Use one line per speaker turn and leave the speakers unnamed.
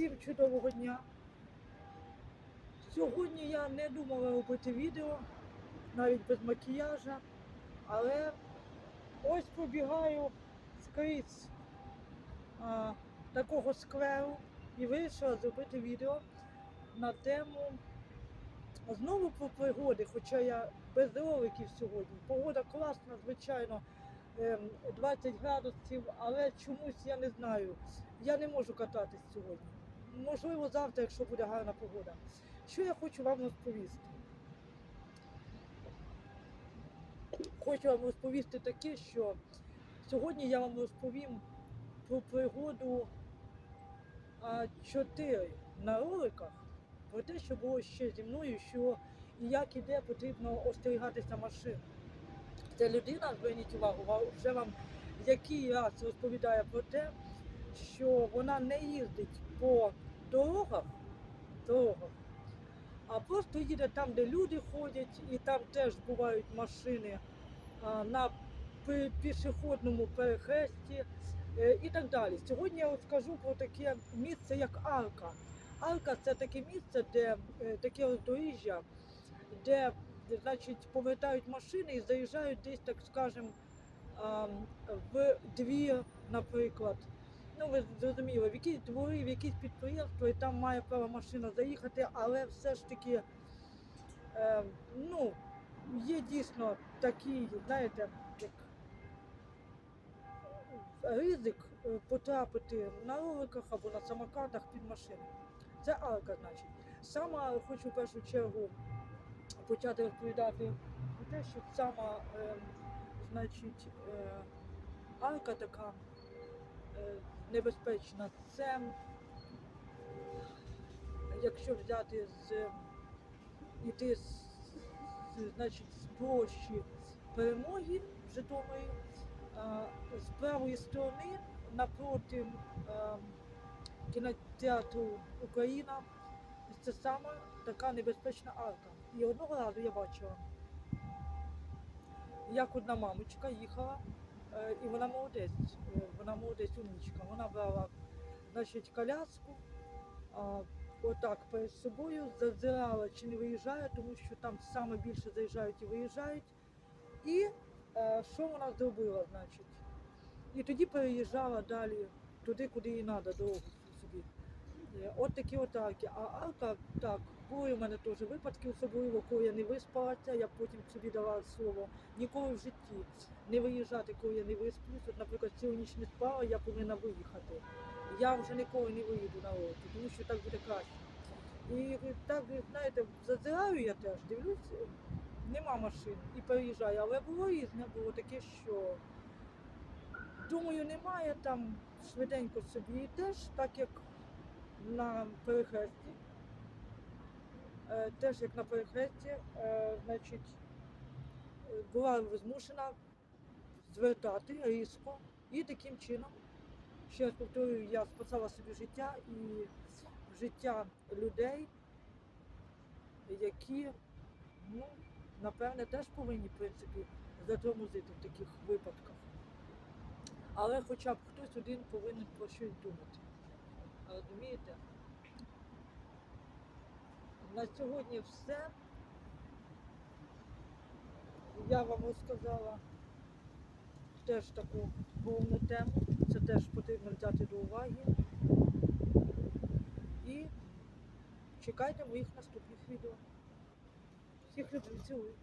Всім чудового дня. Сьогодні я не думала робити відео, навіть без макіяжа, але ось побігаю скрізь а, такого скверу і вирішила зробити відео на тему знову про пригоди, хоча я без роликів сьогодні. Погода класна, звичайно, ем, 20 градусів, але чомусь я не знаю. Я не можу кататись сьогодні. Можливо, завтра, якщо буде гарна погода. Що я хочу вам розповісти? Хочу вам розповісти таке, що сьогодні я вам розповім про пригоду а, 4 на роликах, про те, що було ще зі мною, що і як і де потрібно остерігатися машин. Ця людина, зверніть увагу, ва- вже вам який раз розповідає про те, що вона не їздить по дорогах, дорогах, а просто їде там, де люди ходять, і там теж бувають машини а, на пішохідному перехресті е, і так далі. Сьогодні я скажу про таке місце, як Арка. Арка це таке місце, де е, таке роздоріжжя, де значить, повертають машини і заїжджають десь, так скажемо, в двір, наприклад. Ну, ви зрозуміли, в якісь двори, в якісь підприємства, і там має право машина заїхати, але все ж таки, е, ну, є дійсно такий, знаєте, як ризик е, потрапити на роликах або на самокатах під машину. Це арка, значить. Сама хочу в першу чергу почати розповідати про те, що сама, е, значить, е, арка така е, небезпечна. Це, якщо взяти з іти з, значить, з площі перемоги Житомирі, з правої сторони напроти кінотеатру Україна. Це саме така небезпечна арка. І одного разу я бачила, як одна мамочка їхала, і вона молодець, е, вона молодець умнічка. Вона брала значить, коляску, а, отак перед собою, зазирала, чи не виїжджає, тому що там саме більше заїжджають і виїжджають. І е, що вона зробила, значить? І тоді переїжджала далі туди, куди їй треба, дорогу. Е, От такі от арки. А арка, так, були в мене теж випадки, особливо, коли я не виспалася, я потім собі дала слово ніколи в житті не виїжджати, коли я не висплюсь. От, наприклад, цілу ніч не спала, я повинна виїхати. Я вже ніколи не виїду на роки, тому що так буде краще. І так, знаєте, зазираю я теж, дивлюсь, е, нема машин і переїжджаю. Але було різне, було таке, що думаю, немає там швиденько собі і теж, так як на перехресті. Е, Теж як на перехресті, е, значить, була змушена звертати різко і таким чином, ще раз повторюю, я спасала собі життя і життя людей, які, ну, напевне, теж повинні, в принципі, затормозити в таких випадках. Але хоча б хтось один повинен про щось думати. Розумієте? На сьогодні все. Я вам розказала теж таку головну тему. Це теж потрібно взяти до уваги. І чекайте моїх наступних відео. Всіх люблю, цілую.